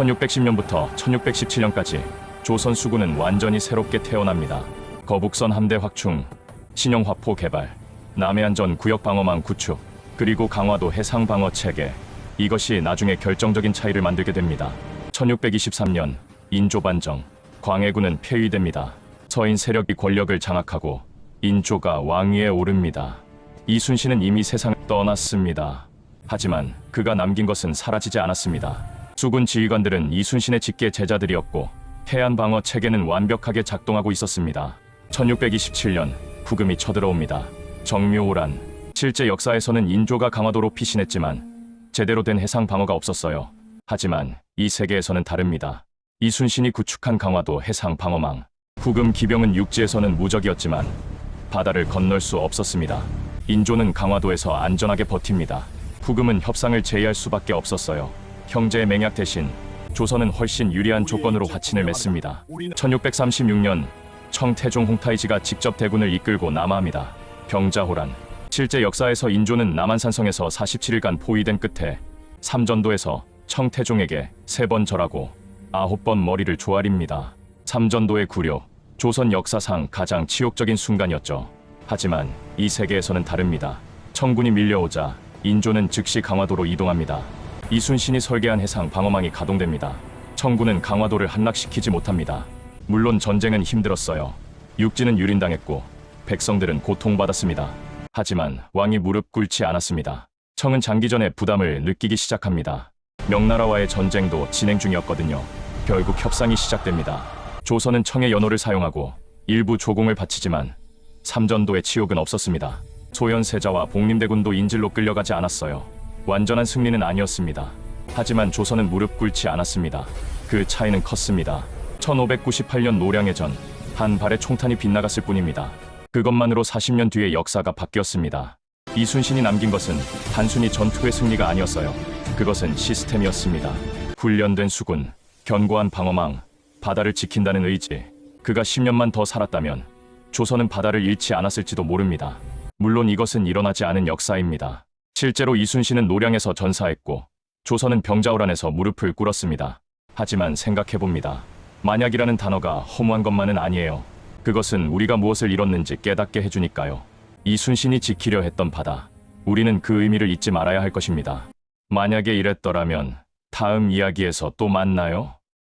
1610년부터 1617년까지 조선 수군은 완전히 새롭게 태어납니다. 거북선 함대 확충, 신형화포 개발, 남해안전 구역 방어망 구축, 그리고 강화도 해상 방어 체계. 이것이 나중에 결정적인 차이를 만들게 됩니다. 1623년 인조 반정, 광해군은 폐위됩니다. 서인 세력이 권력을 장악하고 인조가 왕위에 오릅니다. 이순신은 이미 세상을 떠났습니다. 하지만 그가 남긴 것은 사라지지 않았습니다. 수군 지휘관들은 이순신의 직계 제자들이었고 해안 방어 체계는 완벽하게 작동하고 있었습니다. 1627년 후금이 쳐들어옵니다. 정묘호란 실제 역사에서는 인조가 강화도로 피신했지만 제대로 된 해상 방어가 없었어요. 하지만 이 세계에서는 다릅니다. 이순신이 구축한 강화도 해상 방어망. 후금 기병은 육지에서는 무적이었지만 바다를 건널 수 없었습니다. 인조는 강화도에서 안전하게 버팁니다. 후금은 협상을 제의할 수밖에 없었어요. 형제의 맹약 대신 조선은 훨씬 유리한 조건으로 화친을 맺습니다. 1636년 청태종 홍타이지가 직접 대군을 이끌고 남하합니다. 병자호란. 실제 역사에서 인조는 남한산성에서 47일간 포위된 끝에 삼전도에서 청태종에게 세 번 절하고 아홉 번 머리를 조아립니다. 삼전도의 구려 조선 역사상 가장 치욕적인 순간이었죠. 하지만 이 세계에서는 다릅니다. 청군이 밀려오자 인조는 즉시 강화도로 이동합니다. 이순신이 설계한 해상 방어망이 가동됩니다. 청군은 강화도를 함락시키지 못합니다. 물론 전쟁은 힘들었어요. 육지는 유린당했고 백성들은 고통받았습니다. 하지만 왕이 무릎 꿇지 않았습니다. 청은 장기전의 부담을 느끼기 시작합니다. 명나라와의 전쟁도 진행 중이었거든요. 결국 협상이 시작됩니다. 조선은 청의 연호를 사용하고 일부 조공을 바치지만 삼전도의 치욕은 없었습니다. 소현세자와 복림대군도 인질로 끌려가지 않았어요. 완전한 승리는 아니었습니다. 하지만 조선은 무릎 꿇지 않았습니다. 그 차이는 컸습니다. 1598년 노량의 전, 한 발의 총탄이 빗나갔을 뿐입니다. 그것만으로 40년 뒤의 역사가 바뀌었습니다. 이순신이 남긴 것은 단순히 전투의 승리가 아니었어요. 그것은 시스템이었습니다. 훈련된 수군, 견고한 방어망, 바다를 지킨다는 의지. 그가 10년만 더 살았다면 조선은 바다를 잃지 않았을지도 모릅니다. 물론 이것은 일어나지 않은 역사입니다. 실제로 이순신은 노량에서 전사했고 조선은 병자호란에서 무릎을 꿇었습니다. 하지만 생각해봅니다. 만약이라는 단어가 허무한 것만은 아니에요. 그것은 우리가 무엇을 잃었는지 깨닫게 해주니까요. 이순신이 지키려 했던 바다. 우리는 그 의미를 잊지 말아야 할 것입니다. 만약에 이랬더라면 다음 이야기에서 또 만나요.